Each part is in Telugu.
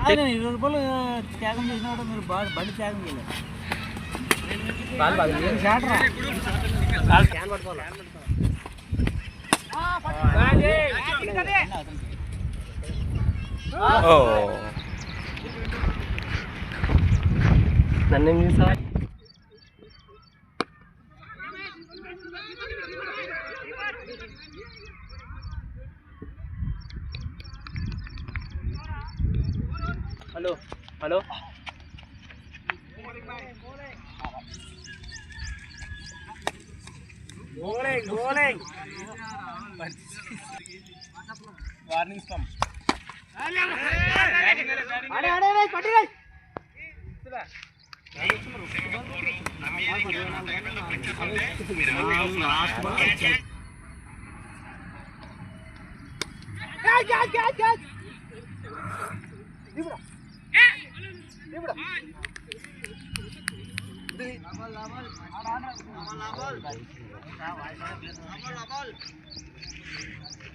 ఆయన ఇరవై రూపాయలు త్యాగం చేసినప్పుడు మీరు బండి త్యాగం చేయలేదు ఏం షాట్ రా. ఓ నన్ను ఏం చూసావా హలో హలో వార్నింగ్ ఇస్తాం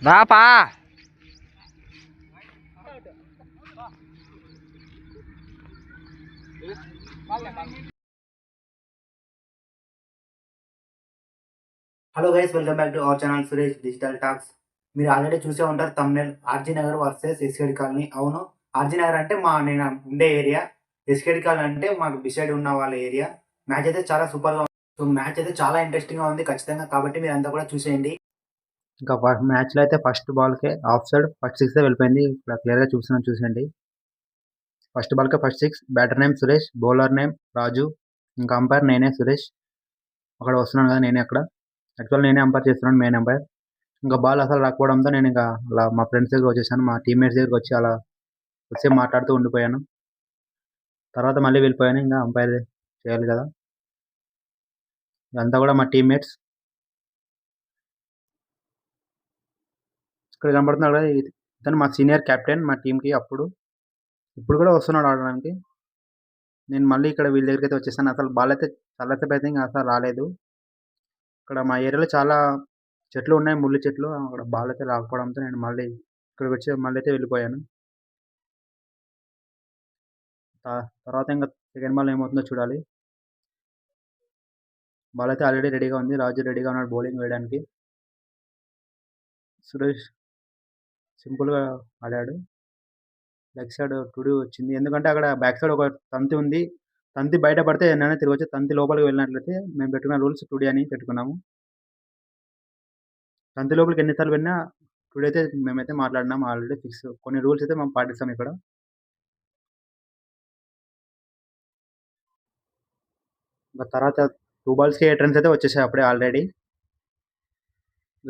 రాపా. Hello guys welcome back to our channel Suresh digital talks మీరు ఆల్రెడీ చూసే ఉంటారు thumbnail RG Nagar versus SKD colony. అవును ఆర్జీ నగర్ అంటే మా నేను ఉండే ఏరియా ఎస్కేడి అంటే మాకు డిసైడ్ ఉన్న వాళ్ళ ఏరియా మ్యాచ్ అయితే చాలా సూపర్గా ఉంది. సో మ్యాచ్ అయితే చాలా ఇంట్రెస్టింగ్గా ఉంది ఖచ్చితంగా. కాబట్టి మీరు అంతా కూడా చూసేయండి. ఇంకా మ్యాచ్లో అయితే ఫస్ట్ బాల్కే ఆఫ్ సైడ్ ఫస్ట్ సిక్స్ వెళ్ళిపోయింది. ఇక్కడ క్లియర్గా చూస్తున్నాం చూసేయండి. First బాల్కే first six batter name Suresh bowler name Raju ఇంకా అంపైర్ నేనే సురేష్. అక్కడ వస్తున్నాను కదా నేనే అక్కడ. యాక్చువల్ నేనే అంపైర్ చేస్తున్నాను మెయిన్ అంపైర్ ఇంకా బాల్ అసలు రాకపోవడంతో నేను ఇంకా అలా మా ఫ్రెండ్స్ దగ్గర వచ్చేసాను మా టీమ్మేట్స్ దగ్గరికి వచ్చి అలా వచ్చి మాట్లాడుతూ ఉండిపోయాను. తర్వాత మళ్ళీ వెళ్ళిపోయాను. ఇంకా అంపైర్ చేయాలి కదా. ఇదంతా కూడా మా టీమ్మేట్స్ ఇక్కడ కనబడుతున్నాడు కదా ఇది- ఇతను మా సీనియర్ కెప్టెన్ మా టీంకి అప్పుడు. ఇప్పుడు కూడా వస్తున్నాడు ఆడడానికి. నేను మళ్ళీ ఇక్కడ వీళ్ళ దగ్గరికి అయితే వచ్చేసాను. అసలు బాల్ అయితే చల్లసేపు అయితే ఇంకా అసలు రాలేదు. ఇక్కడ మా ఏరియాలో చాలా చెట్లు ఉన్నాయి. ముళ్ళు చెట్లు. అక్కడ బాల్ అయితే రాకపోవడంతో నేను మళ్ళీ ఇక్కడికి వచ్చి మళ్ళీ అయితే వెళ్ళిపోయాను. తర్వాత ఇంకా సెకండ్ బాల్ ఏమవుతుందో చూడాలి. బాల్ అయితే ఆల్రెడీ రెడీగా ఉంది. రాజు రెడీగా ఉన్నాడు బౌలింగ్ వేయడానికి. సురేష్ సింపుల్గా ఆడాడు. లెగ్ సైడ్ టుడి వచ్చింది. ఎందుకంటే అక్కడ బ్యాక్ సైడ్ ఒక తంతి ఉంది. తంతి బయట పడితే ఎన్నైనా తిరిగి వచ్చి తంతి లోపలికి వెళ్ళినట్లయితే మేము పెట్టుకున్న రూల్స్ టుడి అని పెట్టుకున్నాము. తంతి లోపలికి ఎన్నిసార్లు వెళ్ళినా టుడి అయితే మేమైతే మాట్లాడినాం. ఆల్రెడీ ఫిక్స్ కొన్ని రూల్స్ అయితే మేము పాటిస్తాం ఇక్కడ. ఇంకా తర్వాత టూ బాల్స్కి ఎయిట్ రన్స్ అయితే వచ్చేసాయి అప్పుడే ఆల్రెడీ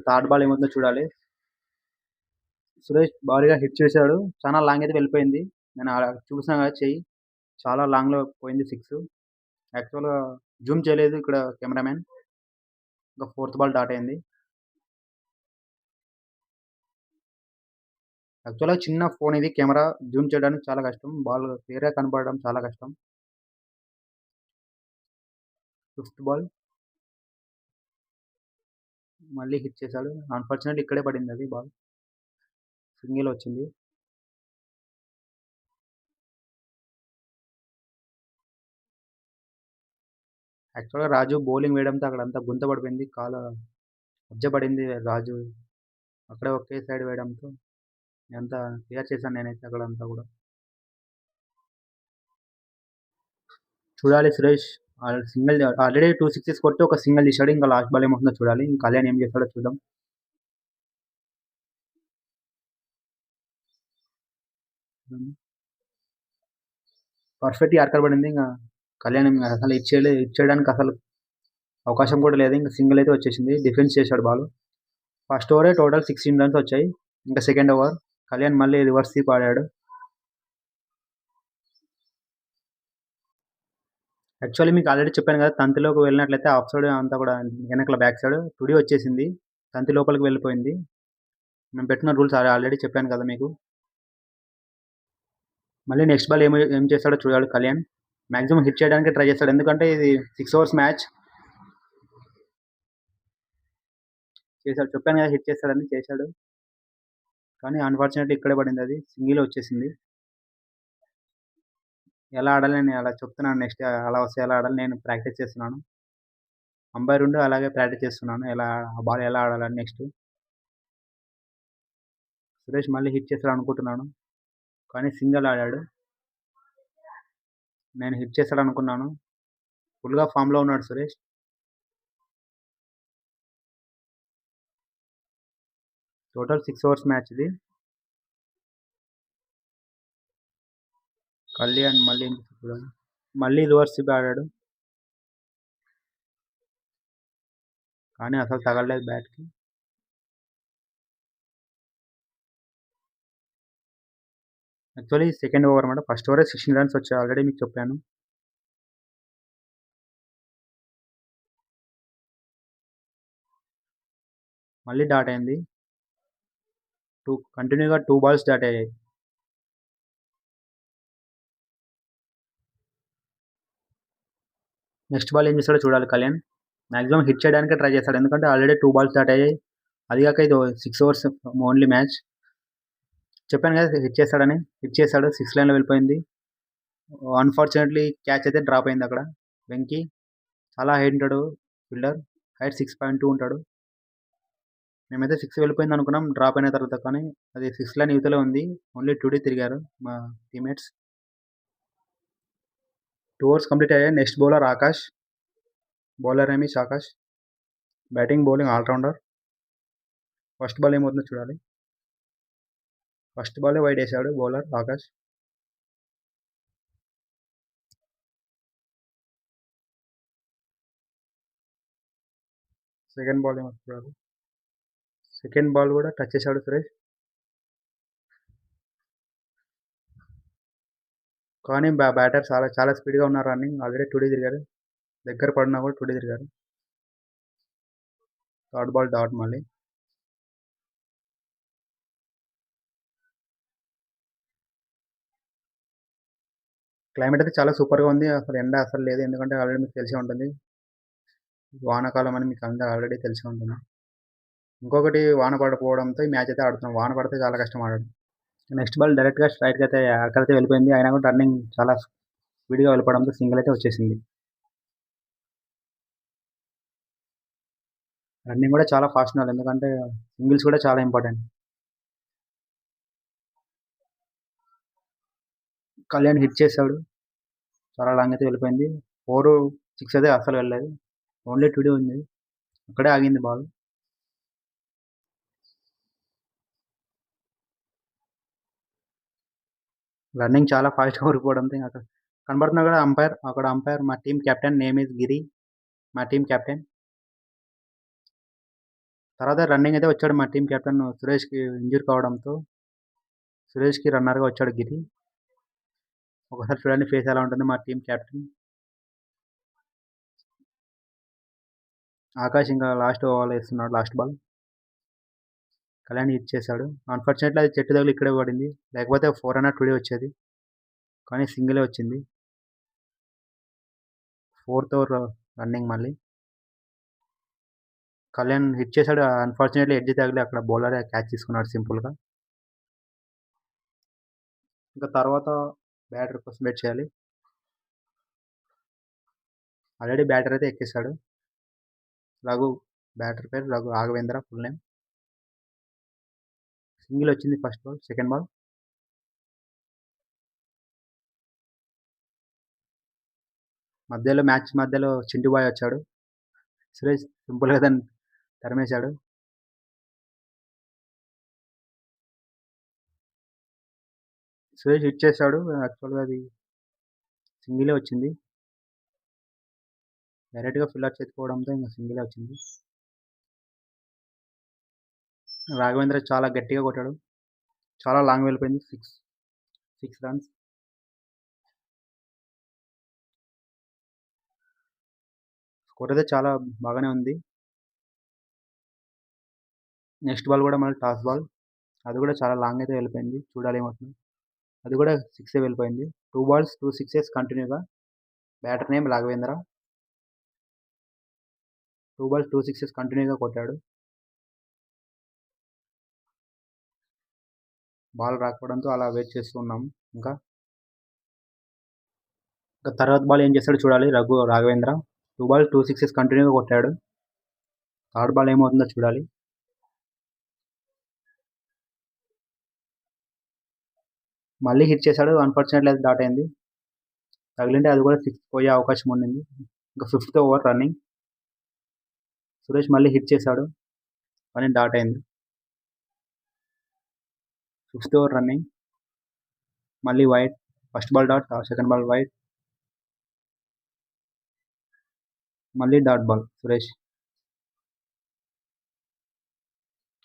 థర్డ్ బాల్ ఏమవుతుందో చూడాలి. సురేష్ భారీగా హిట్ చేశాడు. చాలా లాంగ్ అయితే వెళ్ళిపోయింది. నేను చూసాను చూసినా కదా చెయ్యి. చాలా లాంగ్లో పోయింది సిక్స్ యాక్చువల్గా జూమ్ చేయలేదు ఇక్కడ కెమెరామ్యాన్. ఇంకా ఫోర్త్ బాల్ డాట్ అయింది. యాక్చువల్గా చిన్న ఫోన్ ఇది. కెమెరా జూమ్ చేయడానికి చాలా కష్టం. బాల్ క్లియర్గా కనపడడం చాలా కష్టం. Fifth ball. మళ్ళీ హిట్ చేశాడు. అన్ఫార్చునేట్ ఇక్కడే పడింది అది బాల్. సింగిల్ వచ్చింది. యాక్చువల్గా రాజు బౌలింగ్ వేయడంతో అక్కడ అంతా గుంత పడిపోయింది. కాలు మధ్య పడింది రాజు. అక్కడే ఒకే సైడ్ వేయడంతో అంతా క్లియర్ చేశాను నేనైతే అక్కడ అంతా కూడా. చూడాలి Suresh. Single already two sixes కొట్టి ఒక సింగిల్ తీసాడు ఇంకా లాస్ట్ బాల్ ఏమవుతుందో చూడాలి. ఇంకా కళ్యాణ్ ఏం చేస్తాడో చూద్దాం. పర్ఫెక్ట్ యార్కర్ పడింది. ఇంకా కళ్యాణ్ అసలు ఇచ్చేయలే ఇచ్చేయడానికి అసలు అవకాశం కూడా లేదు. ఇంకా సింగిల్ అయితే వచ్చేసింది. డిఫెన్స్ చేశాడు బాల్. ఫస్ట్ ఓవరే టోటల్ సిక్స్టీన్ రన్స్ వచ్చాయి. ఇంకా సెకండ్ ఓవర్. కళ్యాణ్ మళ్ళీ రివర్స్ తీపి ఆడాడు యాక్చువల్లీ మీకు ఆల్రెడీ చెప్పాను కదా తంతిలోకి వెళ్ళినట్లయితే ఆఫ్ సైడ్ అంతా కూడా వెనకల బ్యాక్ సైడ్ టుడి వచ్చేసింది. తంతి లోపలికి వెళ్ళిపోయింది. మేము పెట్టిన రూల్స్ ఆల్రెడీ చెప్పాను కదా మీకు. మళ్ళీ నెక్స్ట్ బాల్ ఏం ఏం చేస్తాడో చూడాలి కళ్యాణ్. మ్యాక్సిమం హిట్ చేయడానికి ట్రై చేస్తాడు. ఎందుకంటే ఇది సిక్స్ అవర్స్ మ్యాచ్ చేశాడు చెప్పాను కదా హిట్ చేస్తాడని చేశాడు. కానీ అన్ఫార్చునేట్లీ ఇక్కడే పడింది అది. సింగిల్ వచ్చేసింది. ఎలా ఆడాలి నేను అలా చెప్తున్నాను. నెక్స్ట్ అలా వస్తే ఎలా ఆడాలి నేను ప్రాక్టీస్ చేస్తున్నాను. అంబైర్ ఉండి అలాగే ప్రాక్టీస్ చేస్తున్నాను. ఎలా ఆ బాల్ ఎలా ఆడాలని నెక్స్ట్. సురేష్ మళ్ళీ హిట్ చేస్తాడు అనుకుంటున్నాను కానీ సింగిల్ ఆడాడు. నేను హిట్ చేస్తాడు అనుకున్నాను ఫుల్గా ఫామ్లో ఉన్నాడు Suresh. Total six hours match ఇది కళ్యాణ్ మళ్ళీ ఇప్పుడు? మళ్ళీ రివర్స్ ఆడాడు. కానీ అసలు తగలలేదు బ్యాట్కి. యాక్చువల్లీ సెకండ్ ఓవర్ అనమాట ఫస్ట్ ఓవర్ సిక్స్టీన్ రన్స్ వచ్చాయి ఆల్రెడీ మీకు చెప్పాను. మళ్ళీ డాట్ అయింది. టూ కంటిన్యూగా టూ బాల్స్ డాట్ అయ్యాయి. నెక్స్ట్ బాల్ ఏం చేస్తాడో చూడాలి కళ్యాణ్. మాక్సిమం హిట్ చేయడానికి ట్రై చేస్తాడు. ఎందుకంటే ఆల్రెడీ టూ బాల్స్ స్టార్ట్ అయ్యాయి. అది కాక ఇది సిక్స్ ఓవర్స్ ఓన్లీ మ్యాచ్ చెప్పాను కదా హిట్ చేస్తాడని. హిట్ చేస్తాడు. సిక్స్ లైన్లో వెళ్ళిపోయింది. అన్ఫార్చునేట్లీ క్యాచ్ అయితే డ్రాప్ అయింది అక్కడ. వెంకీ చాలా హైట్ ఉంటాడు fielder height six point two ఉంటాడు. మేమైతే సిక్స్ వెళ్ళిపోయింది అనుకున్నాం. డ్రాప్ అయిన తర్వాత కానీ అది సిక్స్ లైన్ యువతలో ఉంది. ఓన్లీ టూ డీ తిరిగారు మా టీమేట్స్ టూ ఓవర్స్ కంప్లీట్ అయ్యాయి. Next bowler Akash bowler Ramesh Akash batting bowling allrounder first ball ఏమవుతుందో చూడాలి. ఫస్ట్ బాలే వైడ్ వేసాడు బౌలర్ ఆకాష్ సెకండ్ బాల్ ఏమో చూడాలి. సెకండ్ బాల్ కూడా టచ్ చేశాడు సురేష్. కానీ బ్యా బ్యాటర్ చాలా చాలా స్పీడ్గా ఉన్నారు రన్నింగ్. ఆల్రెడీ టూ తిరిగారు దగ్గర పడినా కూడా టూ తిరిగారు థర్డ్ బాల్ డాట్ మళ్ళీ. క్లైమేట్ అయితే చాలా సూపర్గా ఉంది. అసలు ఎండ అసలు లేదు. ఎందుకంటే ఆల్రెడీ మీకు తెలిసే ఉంటుంది. వానకాలం అని మీకు అందరూ ఆల్రెడీ తెలిసి ఉంటుంది. ఇంకొకటి వాన పడకపోవడంతో ఈ మ్యాచ్ అయితే ఆడుతున్నాం. వాన పడితే చాలా కష్టం ఆడడం. నెక్స్ట్ బాల్ డైరెక్ట్గా స్ట్రైట్గా అయితే అక్కడైతే వెళ్ళిపోయింది. అయినా కూడా రన్నింగ్ చాలా స్పీడ్గా వెళ్ళిపోవడంతో సింగిల్ అయితే వచ్చేసింది. రన్నింగ్ కూడా చాలా ఫాస్ట్ ఉండాలి. ఎందుకంటే సింగిల్స్ కూడా చాలా ఇంపార్టెంట్. కళ్యాణ్ హిట్ చేశాడు. చాలా లాంగ్ అయితే వెళ్ళిపోయింది. ఫోర్ సిక్స్ అయితే అసలు వెళ్ళలేదు. ఓన్లీ టూ ఉంది. అక్కడే ఆగింది బాల్. రన్నింగ్ చాలా ఫాస్ట్గా ఊరిపోవడంతో అక్కడ కనబడుతున్నా కూడా అంపైర్ అక్కడ అంపైర్. మా team captain name is Giri. మా టీం కెప్టెన్. తర్వాత రన్నింగ్ అయితే వచ్చాడు మా టీం కెప్టెన్ సురేష్కి ఇంజూర్ కావడంతో. సురేష్కి రన్నర్గా వచ్చాడు గిరి. ఒకసారి చూడండి ఫేస్ ఎలా ఉంటుంది మా టీం కెప్టెన్. ఆకాష్ ఇంకా లాస్ట్ ఓవర్ వేస్తున్నాడు లాస్ట్ బాల్. కళ్యాణ్ హిట్ చేశాడు. అన్ఫార్చునేట్లీ అది చెట్టు తగిలి ఇక్కడే పడింది. లేకపోతే ఫోర్ అన్న టుడే వచ్చేది. కానీ సింగిలే వచ్చింది. ఫోర్త్ ఓవర్ రన్నింగ్ మళ్ళీ. కళ్యాణ్ హిట్ చేశాడు. అన్ఫార్చునేట్లీ ఎడ్జ్ తగిలి అక్కడ బౌలర్ క్యాచ్ తీసుకున్నాడు సింపుల్గా ఇంకా తర్వాత బ్యాటర్ కోసం వెయిట్ చేయాలి. ఆల్రెడీ బ్యాటర్ అయితే ఎక్కేశాడు. రఘు బ్యాటర్ పేరు Raghu Raghavendra full name single వచ్చింది ఫస్ట్ బాల్ సెకండ్ బాల్. మధ్యలో మ్యాచ్ మధ్యలో చింటు బాయ్ వచ్చాడు. సురేష్ సింపుల్గా దాన్ని తరిమేశాడు. సురేష్ హిట్ చేశాడు. యాక్చువల్గా అది సింగిలే వచ్చింది. డైరెక్ట్గా ఫిల్లర్ చేతిపోవడంతో ఇంకా సింగిలే వచ్చింది. రాఘవేంద్ర చాలా గట్టిగా కొట్టాడు. చాలా లాంగ్ వెళ్ళిపోయింది. సిక్స్ సిక్స్ రన్స్ స్కోర్ అయితే చాలా బాగానే ఉంది. నెక్స్ట్ బాల్ కూడా మళ్ళీ టాస్ బాల్ అది కూడా చాలా లాంగ్ అయితే వెళ్ళిపోయింది. చూడాలి ఏమవుతుంది. అది కూడా సిక్సే వెళ్ళిపోయింది. టూ బాల్స్ టూ సిక్సెస్ కంటిన్యూగా batter name Raghavendra. Two balls two sixes కంటిన్యూగా కొట్టాడు. బాల్ రాకపోవడంతో అలా వెయిట్ చేస్తూ ఉన్నాం. ఇంకా ఇంకా తర్వాత బాల్ ఏం చేస్తాడో చూడాలి. Raghu Raghavendra. Two ball two sixes కంటిన్యూగా కొట్టాడు. థర్డ్ బాల్ ఏమవుతుందో చూడాలి. మళ్ళీ హిట్ చేశాడు. అన్ఫార్చునేట్లీ అది డాట్ అయింది. తగిలింటే అది కూడా సిక్స్ పోయే అవకాశం ఉండింది. ఇంకా ఫిఫ్త్ ఓవర్ రన్నింగ్ సురేష్ మళ్ళీ హిట్ చేశాడు. కానీ డాట్ అయింది. ఫిఫ్త్ ఓవర్ రన్నింగ్ మళ్ళీ wide first ball dot second ball wide మళ్ళీ డాట్ బాల్ సురేష్.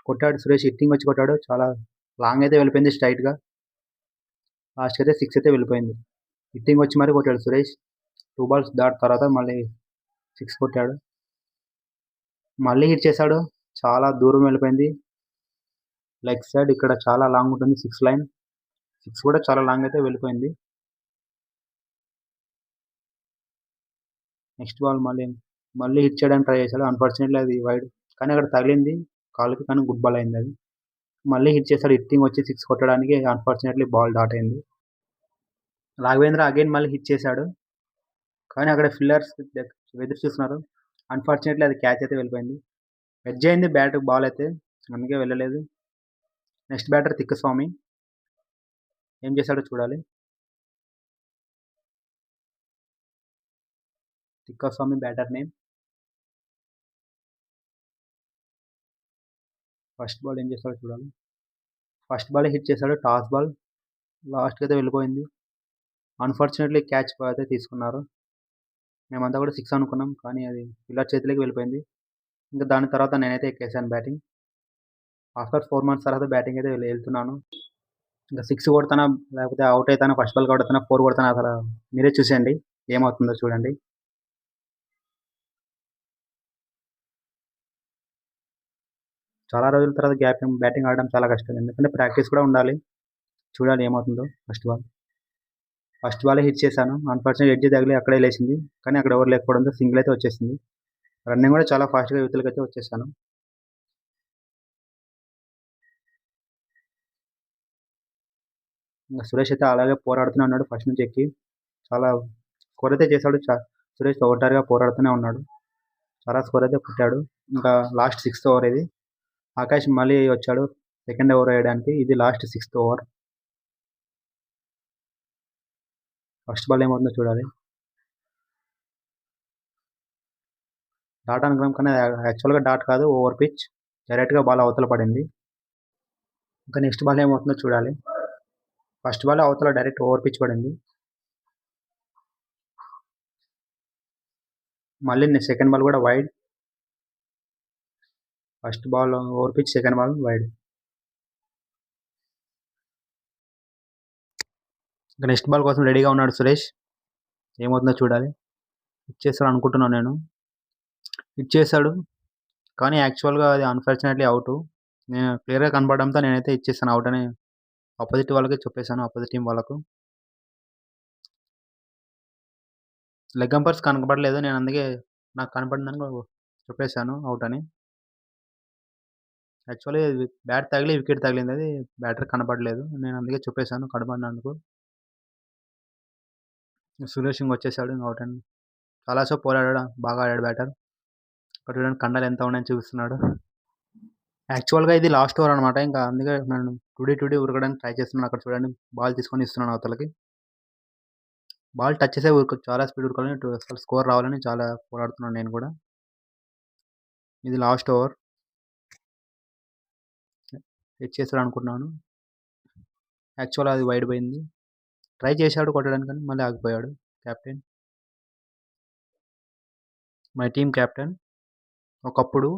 కొట్టాడు సురేష్ హిట్టింగ్ వచ్చి కొట్టాడు. చాలా లాంగ్ అయితే వెళ్ళిపోయింది స్ట్రైట్గా లాస్ట్కి అయితే సిక్స్ అయితే వెళ్ళిపోయింది. హిట్టింగ్ వచ్చి మరీ కొట్టాడు సురేష్. టూ బాల్స్ దాట్ తర్వాత మళ్ళీ సిక్స్ కొట్టాడు. మళ్ళీ హిట్ చేశాడు. చాలా దూరం వెళ్ళిపోయింది. లెగ్ సైడ్ ఇక్కడ చాలా లాంగ్ ఉంటుంది సిక్స్ లైన్. సిక్స్ కూడా చాలా లాంగ్ అయితే వెళ్ళిపోయింది. నెక్స్ట్ బాల్ మళ్ళీ మళ్ళీ హిట్ చేయడానికి ట్రై చేశాడు. అన్ఫార్చునేట్లీ అది వైడ్ కానీ అక్కడ తగిలింది. కాలుకి కానీ గుడ్ బాల్ అయింది అది. మళ్ళీ హిట్ చేశాడు. హిట్టింగ్ వచ్చి సిక్స్ కొట్టడానికి అన్ఫార్చునేట్లీ బాల్ డాట్ అయింది. రాఘవేంద్ర అగైన్ మళ్ళీ హిట్ చేశాడు. కానీ అక్కడ ఫిల్లర్స్ ఎదురు చూస్తున్నారు. అన్ఫార్చునేట్లీ అది క్యాచ్ అయితే వెళ్ళిపోయింది. వెజ్ అయింది బ్యాట్ బాల్ అయితే. అందుకే వెళ్ళలేదు. Next batter Thikkaswamy. ఏం చేశాడో చూడాలి. Thikkaswamy batter name. First ball ఏం చేస్తాడో చూడాలి. ఫస్ట్ బాల్ హిట్ చేశాడు టాస్ బాల్. లాస్ట్కి అయితే వెళ్ళిపోయింది. అన్ఫార్చునేట్లీ క్యాచ్ అయితే తీసుకున్నారు. మేమంతా కూడా సిక్స్ అనుకున్నాం కానీ అది పిల్లర్ చేతిలోకి వెళ్ళిపోయింది. ఇంకా దాని తర్వాత నేనైతే ఎక్కేసాను బ్యాటింగ్. ఆఫ్టర్ ఫోర్ మంత్స్ తర్వాత బ్యాటింగ్ అయితే వెళ్తున్నాను. ఇంకా సిక్స్ కొడతానా లేకపోతే అవుట్ అవుతానా ఫస్ట్ బాల్ కొడతానా ఫోర్ కొడతానా అసలు మీరే చూసేయండి. ఏమవుతుందో చూడండి. చాలా రోజుల తర్వాత గ్యాప్ బ్యాటింగ్ ఆడడం చాలా కష్టం. ఎందుకంటే ప్రాక్టీస్ కూడా ఉండాలి. చూడాలి ఏమవుతుందో ఫస్ట్ బాల్. ఫస్ట్ బాలే హిట్ చేశాను. అన్ఫార్చునేట్ ఎడ్జ్ తగిలి అక్కడే లేచింది. కానీ అక్కడ ఎవరు లేకపోవడంతో సింగిల్ అయితే వచ్చేసింది. రన్నింగ్ కూడా చాలా ఫాస్ట్గా యూత్లకి అయితే వచ్చేసాను. ఇంకా సురేష్ అయితే అలాగే పోరాడుతూనే ఉన్నాడు ఫస్ట్ నుంచి ఎక్కి. చాలా స్కోర్ అయితే చేశాడు. చా- సురేష్ ఒకటారిగా పోరాడుతూనే ఉన్నాడు. చాలా స్కోర్ అయితే పుట్టాడు ఇంకా లాస్ట్ సిక్స్త్ ఓవర్ ఇది. ఆకాష్ మళ్ళీ వచ్చాడు సెకండ్ ఓవర్ వేయడానికి. ఇది last sixth over first ball ఏమవుతుందో చూడాలి. డాట్ అనుకున్నాం కానీ యాక్చువల్గా డాట్ కాదు ఓవర్ పిచ్ డైరెక్ట్గా బాల్ అవతల పడింది. ఇంకా నెక్స్ట్ బాల్ ఏమవుతుందో చూడాలి. ఫస్ట్ బాల్ అవతల డైరెక్ట్ ఓవర్ పిచ్ పడింది. మళ్ళీ సెకండ్ బాల్ కూడా wide first ball over pitch second ball wide ఇంకా నెక్స్ట్ బాల్ కోసం రెడీగా ఉన్నాడు సురేష్. ఏమవుతుందో చూడాలి. ఇచ్చేస్తాడు అనుకుంటున్నాను నేను. ఇచ్చేసాడు కానీ యాక్చువల్గా అది అన్ఫార్చునేట్లీ అవుట్ నేను క్లియర్గా కనపడడంతో నేనైతే ఇచ్చేస్తాను అవుట్ అని ఆపోజిట్ వాళ్ళకి చెప్పేశాను ఆపోజిట్ టీం వాళ్ళకు. లెగ్ అంపర్స్ కనపడలేదు నేను అందుకే నాకు కనపడిందని చెప్పేశాను అవుట్ అని. యాక్చువల్లీ బ్యాట్ తగిలి వికెట్ తగిలింది అది బ్యాటర్ కనపడలేదు నేను అందుకే చెప్పేశాను కనపడినందుకు సురేష్ సింగ్ వచ్చేసాడు అవుట్ అని. చాలాసేపు పోరాడాడు బాగా ఆడాడు బ్యాటర్ ఇక్కడ చూడండి కండలు ఎంత ఉన్నాయని చూపిస్తున్నాడు. యాక్చువల్గా ఇది లాస్ట్ ఓవర్ అనమాట ఇంకా అందుకే నేను టుడే టుడే ఉరకడానికి ట్రై చేస్తున్నాను. అక్కడ చూడండి బాల్ తీసుకొని ఇస్తున్నాను అవతలకి. బాల్ టచ్ చేసే ఉరక చాలా స్పీడ్ ఉరకాలని అసలు స్కోర్ రావాలని చాలా పోరాడుతున్నాను నేను కూడా. ఇది లాస్ట్ ఓవర్. హెచ్ చేస్తాడు అనుకున్నాను యాక్చువల్ అది వైడ్ పోయింది. ట్రై చేశాడు కొట్టడానికి కానీ మళ్ళీ ఆగిపోయాడు కెప్టెన్. My team captain. ఒకప్పుడు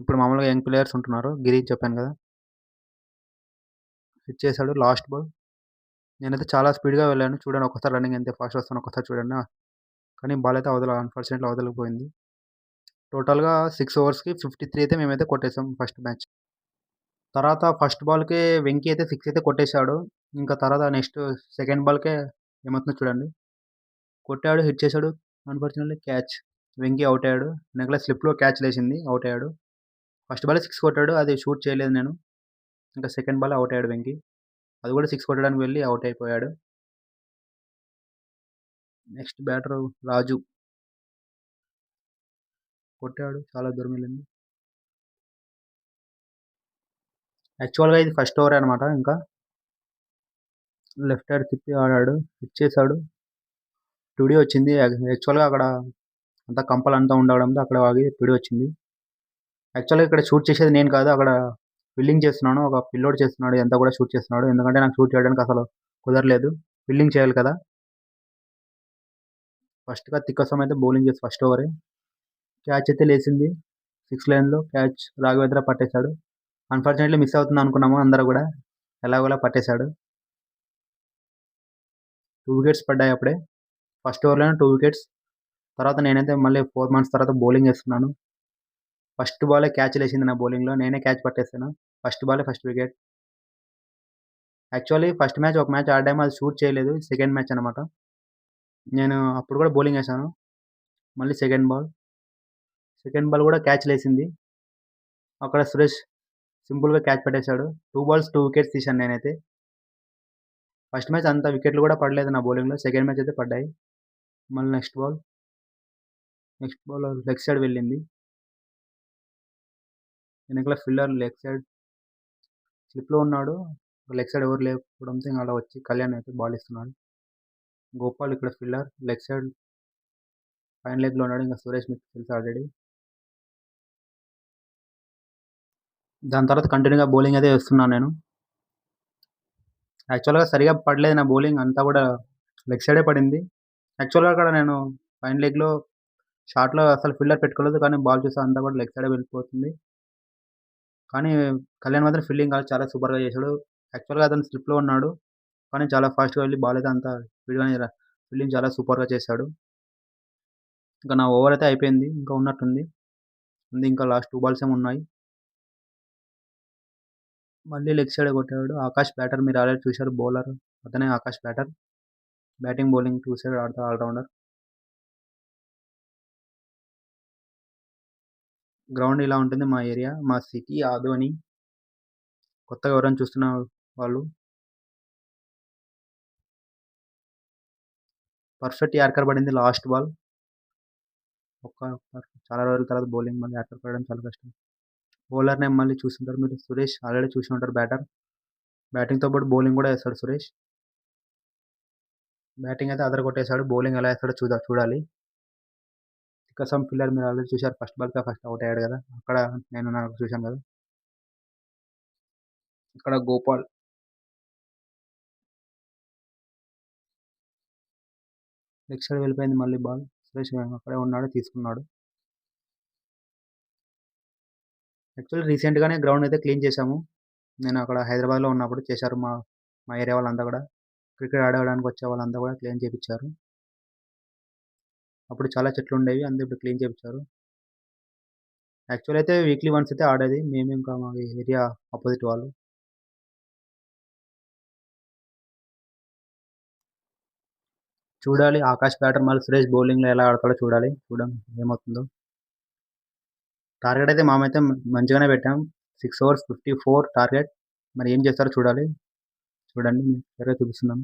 ఇప్పుడు మామూలుగా యంగ్ ప్లేయర్స్ ఉంటున్నారు. గిరి చెప్పాను కదా. హిట్ చేశాడు. లాస్ట్ బాల్ నేనైతే చాలా స్పీడ్గా వెళ్ళాను. చూడండి ఒకసారి రన్నింగ్ ఎంత ఫాస్ట్ వస్తాను ఒకసారి చూడండి. కానీ బాల్ అయితే అవతల అన్ఫార్చునేట్లీ అవతలిపోయింది టోటల్గా సిక్స్ ఓవర్స్కి ఫిఫ్టీ త్రీ అయితే మేమైతే కొట్టేసాం ఫస్ట్ మ్యాచ్ తర్వాత ఫస్ట్ బాల్కి వెంకీ అయితే సిక్స్ అయితే కొట్టేశాడు. ఇంకా తర్వాత నెక్స్ట్ సెకండ్ బాల్కే ఏమవుతుందో చూడండి. కొట్టాడు హిట్ చేశాడు. అన్ఫార్చునేట్లీ క్యాచ్ వెంకీ అవుట్ అయ్యాడు. వెనకాల స్లిప్లో క్యాచ్ లేచింది అవుట్ అయ్యాడు. ఫస్ట్ బాల్ సిక్స్ కొట్టాడు అది షూట్ చేయలేదు నేను. ఇంకా సెకండ్ బాల్ అవుట్ అయ్యాడు వెంకీ. అది కూడా సిక్స్ కొట్టడానికి వెళ్ళి అవుట్ అయిపోయాడు. Next batter Raju. కొట్టాడు చాలా దూరం వెళ్ళింది యాక్చువల్గా ఇది ఫస్ట్ ఓవర్ అనమాట ఇంకా. లెఫ్ట్ హ్యాండ్ తిప్పి ఆడాడు హిట్ చేశాడు. టుడి వచ్చింది యాక్చువల్గా అక్కడ అంతా కంపల్ అంతా ఉండడంతో అక్కడ ఆగి టుడీ వచ్చింది. యాక్చువల్గా ఇక్కడ షూట్ చేసేది నేను కాదు అక్కడ ఫిల్లింగ్ చేస్తున్నాను ఒక పిల్లోడు చేస్తున్నాడు ఎంత కూడా షూట్ చేస్తున్నాడు. ఎందుకంటే నాకు షూట్ చేయడానికి అసలు కుదరలేదు. ఫిల్లింగ్ చేయాలి కదా. ఫస్ట్గా తిక్కసం అయితే బౌలింగ్ చేసి ఫస్ట్ ఓవరే క్యాచ్ అయితే లేచింది. సిక్స్ లైన్లో క్యాచ్ రాఘవేంద్ర పట్టేశాడు. అన్ఫార్చునేట్లీ మిస్ అవుతుంది అనుకున్నాము అందరూ కూడా. ఎలాగోలా పట్టేశాడు. టూ వికెట్స్ పడ్డాయి అప్పుడే. ఫస్ట్ ఓవర్లోనే టూ వికెట్స్ తర్వాత నేనైతే మళ్ళీ ఫోర్ మంత్స్ తర్వాత బౌలింగ్ చేస్తున్నాను. ఫస్ట్ బాలే క్యాచ్ లేచింది నా బౌలింగ్లో. నేనే క్యాచ్ పట్టేస్తాను ఫస్ట్ బాలే first wicket. Actually first match ఒక మ్యాచ్ ఆడాము అది షూట్ చేయలేదు. సెకండ్ మ్యాచ్ అనమాట నేను అప్పుడు కూడా బౌలింగ్ వేసాను మళ్ళీ సెకండ్ బాల్. సెకండ్ బాల్ కూడా క్యాచ్ లేసింది అక్కడ సురేష్ సింపుల్గా క్యాచ్ పెట్టేశాడు. టూ బాల్స్ టూ వికెట్స్ తీశాను నేనైతే. ఫస్ట్ మ్యాచ్ అంత వికెట్లు కూడా పడలేదు నా బౌలింగ్లో. సెకండ్ మ్యాచ్ అయితే పడ్డాయి. మళ్ళీ next ball. Next ball leg side వెళ్ళింది. వెనకాల ఫిల్లర్ లెగ్ సైడ్ స్లిప్లో ఉన్నాడు. లెగ్ సైడ్ ఎవరు లేకపోవడంతో ఇంకా అలా వచ్చి కళ్యాణ్ అయితే బాల్ ఇస్తున్నాడు. గోపాల్ ఇక్కడ ఫిల్లర్ లెగ్ సైడ్ పైన లెగ్లో ఉన్నాడు. ఇంకా సురేష్ మీకు తెలుసు ఆల్రెడీ. దాని తర్వాత కంటిన్యూగా బౌలింగ్ అయితే వేస్తున్నాను నేను. యాక్చువల్గా సరిగా పడలేదు నా బౌలింగ్. అంతా కూడా లెగ్ సైడే పడింది. యాక్చువల్గా అక్కడ నేను పైన లెగ్లో షార్ట్లో అసలు ఫిల్లర్ పెట్టుకోలేదు. కానీ బాల్ చూసా అంతా కూడా లెగ్ సైడే వెళ్ళిపోతుంది. కానీ కళ్యాణ్ మాత్రం ఫీల్డింగ్ కాదు చాలా సూపర్గా చేశాడు. యాక్చువల్గా అతను స్లిప్లో ఉన్నాడు కానీ చాలా ఫాస్ట్గా వెళ్ళి బాల్ అయితే అంత స్పీడ్గా ఫీల్డింగ్ చాలా సూపర్గా చేశాడు. ఇంకా నా ఓవర్ అయితే అయిపోయింది ఇంకా ఉన్నట్టుంది. ఉంది ఇంకా లాస్ట్ టూ బాల్స్ ఏమి ఉన్నాయి. మళ్ళీ లెగ్ సైడ్ కొట్టాడు. ఆకాష్ బ్యాటర్ మీరు ఆల్రెడీ చూశారు బౌలర్ అతనే Akash batter batting bowling two side ఆడతాడు ఆల్రౌండర్ గ్రౌండ్ ఇలా ఉంటుంది మా ఏరియా మా సిటీ ఆదోని. కొత్తగా ఎవరైనా చూస్తున్న వాళ్ళు. పర్ఫెక్ట్ యార్కర్ పడింది లాస్ట్ బాల్. ఒక్క చాలా రోజుల తర్వాత బౌలింగ్ మళ్ళీ యార్కర్ పడడం చాలా కష్టం. బౌలర్ నేమ్ మళ్ళీ చూస్తుంటారు. మీరు సురేష్ ఆల్రెడీ చూసి ఉంటారు బ్యాటర్. బ్యాటింగ్తో పాటు బౌలింగ్ కూడా వేస్తాడు సురేష్. బ్యాటింగ్ అయితే అదర కొట్టేశాడు బౌలింగ్ ఎలా వేస్తాడో చూద్దాం చూడాలి. కసం పిల్లర్ మీరు ఆల్రెడీ చూశారు. ఫస్ట్ బాల్గా ఫస్ట్ అవుట్ అయ్యాడు కదా. అక్కడ నేను నాకు చూశాను కదా. ఇక్కడ గోపాల్. లెగ్ సైడ్ వెళ్ళిపోయింది మళ్ళీ బాల్ సురేష్ అక్కడే ఉన్నాడు తీసుకున్నాడు. యాక్చువల్లీ రీసెంట్గానే గ్రౌండ్ అయితే క్లీన్ చేశాము. నేను అక్కడ హైదరాబాద్లో ఉన్నప్పుడు చేశారు మా మా ఏరియా వాళ్ళంతా కూడా. క్రికెట్ ఆడడానికి వచ్చే వాళ్ళంతా కూడా క్లీన్ చేయించారు అప్పుడు చాలా చెట్లు ఉండేవి అందరూ ఇప్పుడు క్లీన్ చేయించారు యాక్చువల్ అయితే వీక్లీ వన్స్ అయితే ఆడేది. మేము ఇంకా మా ఏరియా ఆపోజిట్ వాళ్ళు. చూడాలి. ఆకాష్ బ్యాటర్ మళ్ళీ సురేష్ బౌలింగ్లో ఎలా ఆడతాడో చూడాలి. చూడం ఏమవుతుందో. టార్గెట్ అయితే మామైతే మంచిగానే పెట్టాం. Six overs fifty four target. మరి ఏం చేస్తారో చూడాలి. చూడండి. వేరే చూపిస్తున్నాం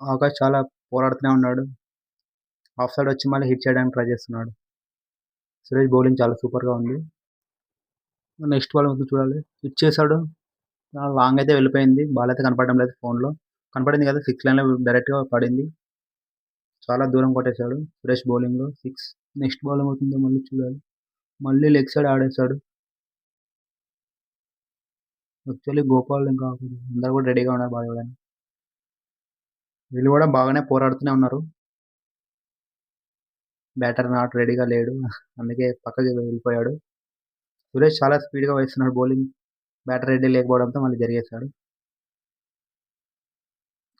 ఆకాష్ చాలా పోరాడుతూనే ఉన్నాడు. ఆఫ్ సైడ్ వచ్చి మళ్ళీ హిట్ చేయడానికి ట్రై చేస్తున్నాడు. సురేష్ బౌలింగ్ చాలా సూపర్గా ఉంది. నెక్స్ట్ బాల్ మొత్తం చూడాలి. హిట్ చేశాడు. లాంగ్ అయితే వెళ్ళిపోయింది. బాల్ అయితే కనపడడం లేదు ఫోన్లో. కనపడింది కదా సిక్స్ లైన్లో డైరెక్ట్గా పడింది. చాలా దూరం కొట్టేశాడు సురేష్ బౌలింగ్లో సిక్స్. నెక్స్ట్ బాల్ ఏమవుతుందో మళ్ళీ చూడాలి. మళ్ళీ లెగ్ సైడ్ ఆడేశాడు యాక్చువల్లీ గోపాల్ ఇంకా అందరు కూడా రెడీగా ఉన్నారు బాగా ఇవ్వడానికి. వీళ్ళు కూడా బాగానే పోరాడుతూనే ఉన్నారు. బ్యాటర్ నాట్ రెడీగా లేడు. అందుకే పక్కకి వెళ్ళిపోయాడు. సురేష్ చాలా స్పీడ్గా వేస్తున్నాడు. బౌలింగ్ బ్యాటర్ రెడీ లేకపోవడంతో మళ్ళీ జరిగేశాడు.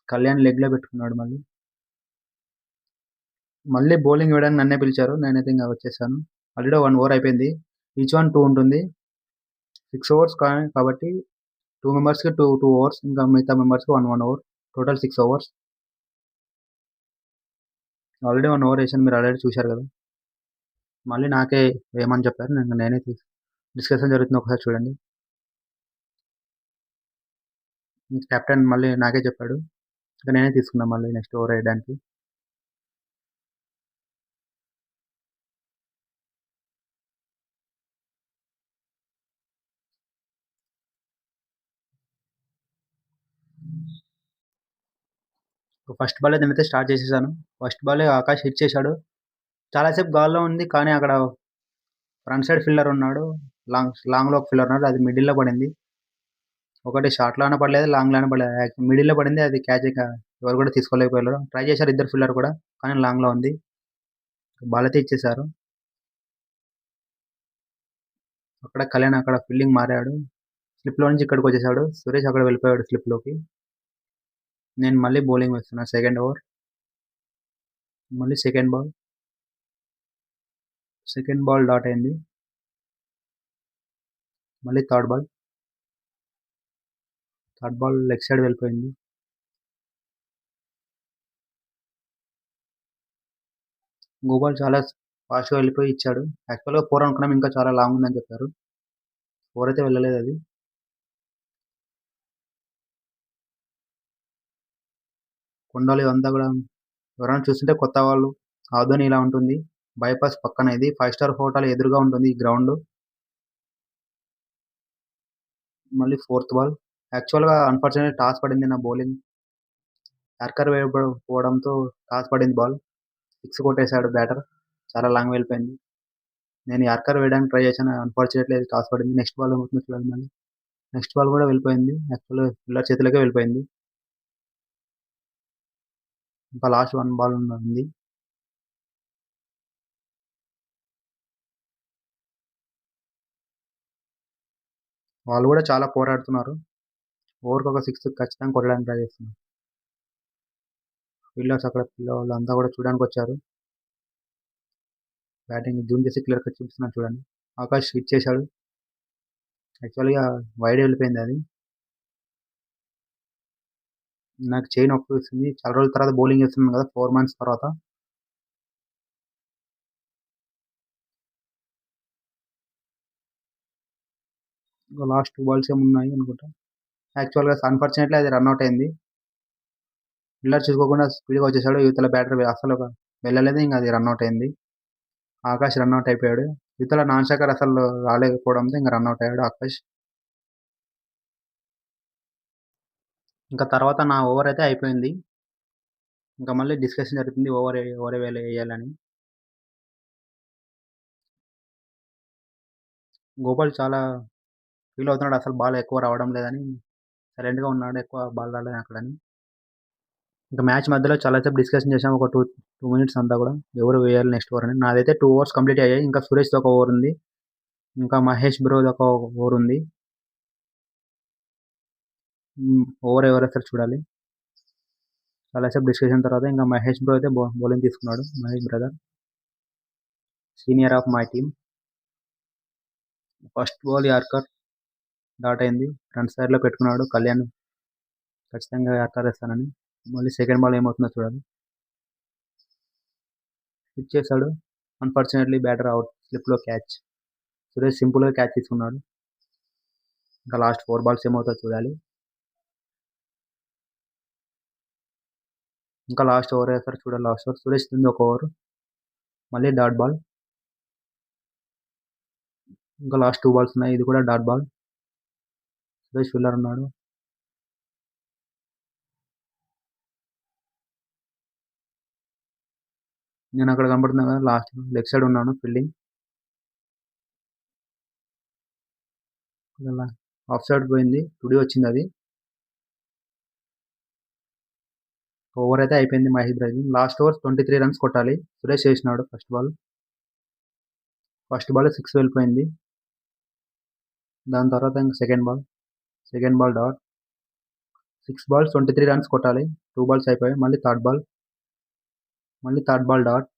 కళ్యాణ్ లెగ్లో పెట్టుకున్నాడు మళ్ళీ. మళ్ళీ బౌలింగ్ వేయడానికి నన్నే పిలిచారు. నేనైతే ఇంకా వచ్చేసాను. ఆల్రెడీ వన్ ఓవర్ అయిపోయింది. ఈచ్ వన్ టూ ఉంటుంది. సిక్స్ ఓవర్స్ కాబట్టి టూ మెంబర్స్కి టూ టూ ఓవర్స్ ఇంకా మిగతా మెంబర్స్కి one one over total six overs already one over వేసాను మీరు ఆల్రెడీ చూశారు కదా. మళ్ళీ నాకే వేయమని చెప్పారు నేను నేనే డిస్కషన్ జరుగుతుంది ఒకసారి చూడండి. కెప్టెన్ మళ్ళీ నాకే చెప్పాడు. ఇంకా నేనే తీసుకున్నాను మళ్ళీ నెక్స్ట్ ఓవర్ వేయడానికి. ఫస్ట్ బాల్ నేనైతే స్టార్ట్ చేసేసాను ఫస్ట్ బాల్ ఆకాష్ హిట్ చేశాడు. చాలాసేపు గాల్లో ఉంది కానీ అక్కడ ఫ్రంట్ సైడ్ ఫిల్లర్ ఉన్నాడు. లాంగ్ లాంగ్లో ఒక ఫిల్లర్ ఉన్నాడు. అది మిడిల్లో పడింది. ఒకటి షార్ట్లోనే పడలేదు లాంగ్లోనే పడలేదు. మిడిల్లో పడింది. అది క్యాచ్ ఎవరు కూడా తీసుకోలేకపోయారు. ట్రై చేశారు ఇద్దరు ఫిల్లర్ కూడా కానీ లాంగ్లో ఉంది. బాల్ అయితే ఇచ్చేశారు. అక్కడ కళ్యాణ్ అక్కడ ఫీల్డింగ్ మారాడు. స్లిప్లో నుంచి ఇక్కడికి వచ్చేసాడు. సురేష్ అక్కడ వెళ్ళిపోయాడు స్లిప్లోకి నేను మళ్ళీ బౌలింగ్ వేస్తున్నా. సెకండ్ ఓవర్ మళ్ళీ second ball second ball dot అయింది. మళ్ళీ third ball third ball leg side వెళ్ళిపోయింది. గోపాల్ చాలా ఫాస్ట్గా వెళ్ళిపోయి ఇచ్చాడు. యాక్చువల్గా ఫోర్ అనుకున్నాం. ఇంకా చాలా లాంగ్ ఉందని చెప్పారు. ఫోర్ అయితే వెళ్ళలేదు అది. కొండలు అంతా కూడా ఎవరైనా చూస్తుంటే కొత్త వాళ్ళు ఆదోని ఇలా ఉంటుంది. బైపాస్ పక్కన ఇది. ఫైవ్ స్టార్ హోటల్ ఎదురుగా ఉంటుంది ఈ గ్రౌండ్. మళ్ళీ ఫోర్త్ బాల్ యాక్చువల్గా అన్ఫార్చునేట్ టాస్ పడింది నా బౌలింగ్. యార్కర్ పోవడంతో టాస్ పడింది బాల్. సిక్స్ కొట్టేశాడు బ్యాటర్. చాలా లాంగ్ వెళ్ళిపోయింది. నేను యార్కర్ వేయడానికి ట్రై చేశాను. అన్ఫార్చునేట్లీ అది టాస్ పడింది. నెక్స్ట్ బాల్ ఏమవుతుందో చూడాలి మళ్ళీ. నెక్స్ట్ బాల్ కూడా వెళ్ళిపోయింది. యాక్చువల్గా పిల్లర్ చేతిలోకే వెళ్ళిపోయింది. ఇంకా లాస్ట్ వన్ బాల్ ఉంది వాళ్ళు కూడా చాలా పోరాడుతున్నారు. ఓవర్కి ఒక సిక్స్ ఖచ్చితంగా కొట్టడానికి ట్రై చేస్తున్నారు. ఫీల్డర్స్ అక్కడ పిల్లవాళ్ళు అంతా కూడా చూడడానికి వచ్చారు. బ్యాటింగ్ జూమ్ చేసి క్లియర్ కట్ చూపిస్తున్నారు చూడండి. ఆకాష్ హిట్ చేశాడు. యాక్చువల్గా వైడ్ వెళ్ళిపోయింది అది. నాకు చేయి నొప్పి వస్తుంది చాలా రోజుల తర్వాత బౌలింగ్ చేస్తున్నాను కదా ఫోర్ మంత్స్ తర్వాత. లాస్ట్ టూ బాల్స్ ఏమున్నాయి అనుకుంటా. యాక్చువల్గా అన్ఫార్చునేట్లీ అది రన్అట్ అయింది. పిల్లర్ చూసుకోకుండా స్పీడ్గా వచ్చేసాడు. యువతల బ్యాటర్ అసలు వెళ్ళలేదు ఇంకా అది రన్అట్ అయింది. ఆకాష్ రన్అట్ అయిపోయాడు. యువతల నాన్ శేఖర్ అసలు రాలేకపోవడంతో ఇంకా రన్అట్ అయ్యాడు ఆకాష్. ఇంకా తర్వాత నా ఓవర్ అయితే అయిపోయింది. ఇంకా మళ్ళీ డిస్కషన్ జరుగుతుంది ఓవర్ ఓవర్ వేయాలని. గోపాల్ చాలా ఫీల్ అవుతున్నాడు అసలు బాల్ ఎక్కువ రావడం లేదని. సైలెంట్గా ఉన్నాడు ఎక్కువ బాల్ రాలేదు అక్కడని. ఇంకా మ్యాచ్ మధ్యలో చాలాసేపు డిస్కషన్ చేసాం ఒక టూ టూ మినిట్స్ అంతా కూడా. ఎవరు వేయాలి నెక్స్ట్ ఓవర్ అని. నాదైతే టూ ఓవర్స్ కంప్లీట్ అయ్యాయి. ఇంకా సురేష్ది ఒక ఓవర్ ఉంది. ఇంకా మహేష్ బ్రోది ఒక ఓవర్ ఉంది. ఓవర్ ఎవరు వేస్తారు చూడాలి. చాలాసేపు డిస్కషన్ తర్వాత ఇంకా మహేష్ బ్రో అయితే బౌలింగ్ తీసుకున్నాడు Mahesh brother senior of my team first ball yorker dot అయింది. ఫ్రంట్ సైడ్లో పెట్టుకున్నాడు కళ్యాణ్. ఖచ్చితంగా యార్కర్ వేస్తానని. మళ్ళీ సెకండ్ బాల్ ఏమవుతుందో చూడాలి. హిట్ చేశాడు. అన్ఫార్చునేట్లీ బ్యాటర్ అవుట్ స్లిప్లో క్యాచ్ సురేష్ సింపుల్గా క్యాచ్ తీసుకున్నాడు. ఇంకా లాస్ట్ ఫోర్ బాల్స్ ఏమవుతుందో చూడాలి. ఇంకా లాస్ట్ ఓవర్ వేస్తారు చూడాలి లాస్ట్ ఓవర్. సురేష్ ఒక ఓవర్. మళ్ళీ డాట్ బాల్. ఇంకా లాస్ట్ టూ బాల్స్ ఉన్నాయి. ఇది కూడా డాట్ బాల్. సురేష్ ఫిల్లర్ ఉన్నాడు. నేను అక్కడ కనబడుతున్నా కదా లాస్ట్ లెఫ్ట్ సైడ్ ఉన్నాను ఫీల్డింగ్. ఆఫ్ సైడ్ పోయింది. టుడి వచ్చింది అది. ఓవర్ అయితే అయిపోయింది Mahesh Braj last over twenty three runs కొట్టాలి. సురేష్ చేసినాడు first ball first ball six వెళ్ళిపోయింది. దాని తర్వాత ఇంకా second ball second ball dot six balls twenty three runs కొట్టాలి. టూ బాల్స్ అయిపోయాయి. మళ్ళీ థర్డ్ బాల్ మళ్ళీ థర్డ్ బాల్ డాట్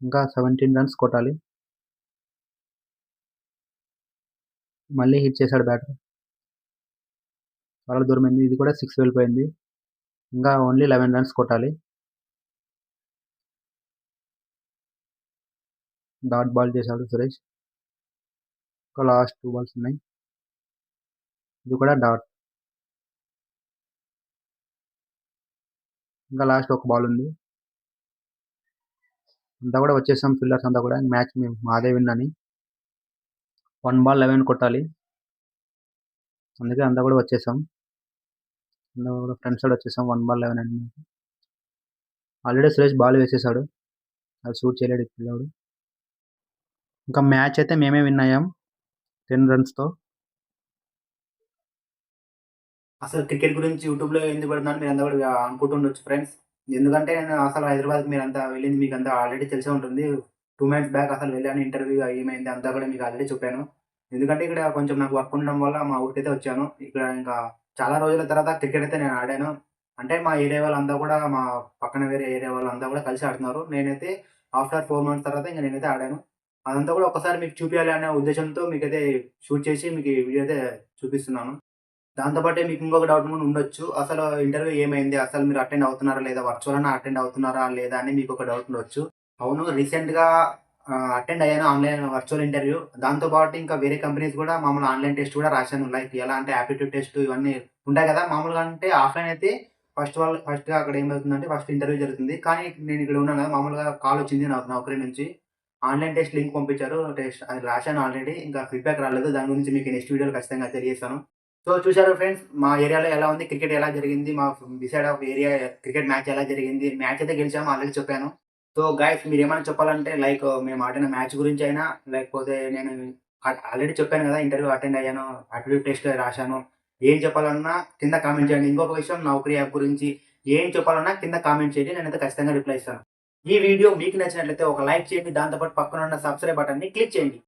ఇంకా సెవెంటీన్ రన్స్ కొట్టాలి. మళ్ళీ హిట్ చేశాడు బ్యాటర్ చాలా దూరం అయింది ఇది కూడా సిక్స్ వెళ్ళిపోయింది ఇంకా ఓన్లీ లెవెన్ రన్స్ కొట్టాలి. డాట్ బాల్ చేశాడు సురేష్. ఇంకా లాస్ట్ టూ బాల్స్ ఉన్నాయి. ఇది కూడా డాట్ ఇంకా లాస్ట్ ఒక బాల్ ఉంది. అంతా కూడా వచ్చేసాం ఫిల్లర్స్ అంతా కూడా. మ్యాచ్ మేము మాదే విన్నాని అని. వన్ బాల్ లెవెన్ కొట్టాలి. అందుకే అంతా కూడా వచ్చేసాం. కూడా ఫ్రంట్ సైడ్ వచ్చేసాం. వన్ బాల్ లెవెన్ అని. ఆల్రెడీ సురేష్ బాల్ వేసేసాడు. అది షూట్ చేయలేడు పిల్లవాడు ఇంకా మ్యాచ్ అయితే మేమే విన్ అయ్యాం. టెన్ రన్స్తో అసలు క్రికెట్ గురించి యూట్యూబ్లో ఎందుకు పెడుతున్నాను మీరు అంతా కూడా అనుకుంటుండొచ్చు ఫ్రెండ్స్ ఎందుకంటే నేను అసలు హైదరాబాద్ మీరు అంతా వెళ్ళింది మీకు అంతా ఆల్రెడీ తెలిసే ఉంటుంది. టూ మంత్స్ బ్యాక్ అసలు వెళ్ళాను ఇంటర్వ్యూ ఏమైంది అంతా కూడా మీకు ఆల్రెడీ చెప్పాను. ఎందుకంటే ఇక్కడ కొంచెం నాకు వర్క్ ఉండడం వల్ల మా ఊరికైతే వచ్చాను. ఇక్కడ ఇంకా చాలా రోజుల తర్వాత క్రికెట్ అయితే నేను ఆడాను. అంటే మా ఏరియా వాళ్ళంతా కూడా మా పక్కన వేరే ఏరియా వాళ్ళంతా కూడా కలిసి ఆడుతున్నారు. నేనైతే ఆఫ్టర్ ఫోర్ మంత్స్ తర్వాత ఇంకా నేనైతే ఆడాను. అదంతా కూడా ఒకసారి మీకు చూపించాలి అనే ఉద్దేశంతో మీకైతే షూట్ చేసి మీకు ఈ వీడియో అయితే చూపిస్తున్నాను. దాంతోపాటే మీకు ఇంకొక డౌట్ కూడా ఉండొచ్చు. అసలు ఇంటర్వ్యూ ఏమైంది? అసలు మీరు అటెండ్ అవుతున్నారా లేదా? వర్చువల్ అన్న అటెండ్ అవుతున్నారా లేదా అని మీకు ఒక డౌట్ ఉండొచ్చు. అవును రీసెంట్గా అటెండ్ అయ్యాను ఆన్లైన్ వర్చువల్ ఇంటర్వ్యూ దాంతో పాటు ఇంకా వేరే కంపెనీస్ కూడా మామూలు ఆన్లైన్ టెస్ట్ కూడా రాశాను. లైక్ ఎలా అంటే యాప్టిట్యూడ్ టెస్ట్ ఇవన్నీ ఉంటాయి కదా. మామూలుగా అంటే ఆఫ్లైన్ అయితే ఫస్ట్ ఆల్ ఫస్ట్ అక్కడ అక్కడ ఏమవుతుందంటే ఫస్ట్ ఇంటర్వ్యూ జరుగుతుంది. కానీ నేను ఇక్కడ ఉన్నాను కదా మామూలుగా కాల్ వచ్చింది నాకు నౌకరీ నుంచి. ఆన్లైన్ టెస్ట్ లింక్ పంపించారు. టెస్ట్ అది రాశాను ఆల్రెడీ ఇంకా ఫీడ్బ్యాక్ రాలేదు. దాని గురించి మీకు నెక్స్ట్ వీడియోలో ఖచ్చితంగా తెలియజేస్తాను. సో చూసారు ఫ్రెండ్స్ మా ఏరియాలో ఎలా ఉంది? క్రికెట్ ఎలా జరిగింది? మా decide of area cricket match ఎలా జరిగింది? మ్యాచ్ అయితే గెలిచాము ఆల్రెడీ చెప్పాను. సో గాయస్ మీరు ఏమైనా చెప్పాలంటే లైక్ మేము ఆడిన మ్యాచ్ గురించి అయినా లేకపోతే నేను ఆల్రెడీ చెప్పాను కదా ఇంటర్వ్యూ అటెండ్ అయ్యాను అటెండ్ టెస్ట్ రాశాను. ఏం చెప్పాలన్నా కింద కామెంట్ చేయండి. ఇంకొక విషయం నౌకరీ యాప్ గురించి ఏం చెప్పాలన్నా కింద కామెంట్ చేయండి. నేనైతే ఖచ్చితంగా రిప్లై ఇస్తాను. ఈ వీడియో మీకు నచ్చినట్లయితే ఒక లైక్ చేయండి. దాంతోపాటు పక్కన ఉన్న సబ్స్క్రైబ్ బటన్ని క్లిక్ చేయండి.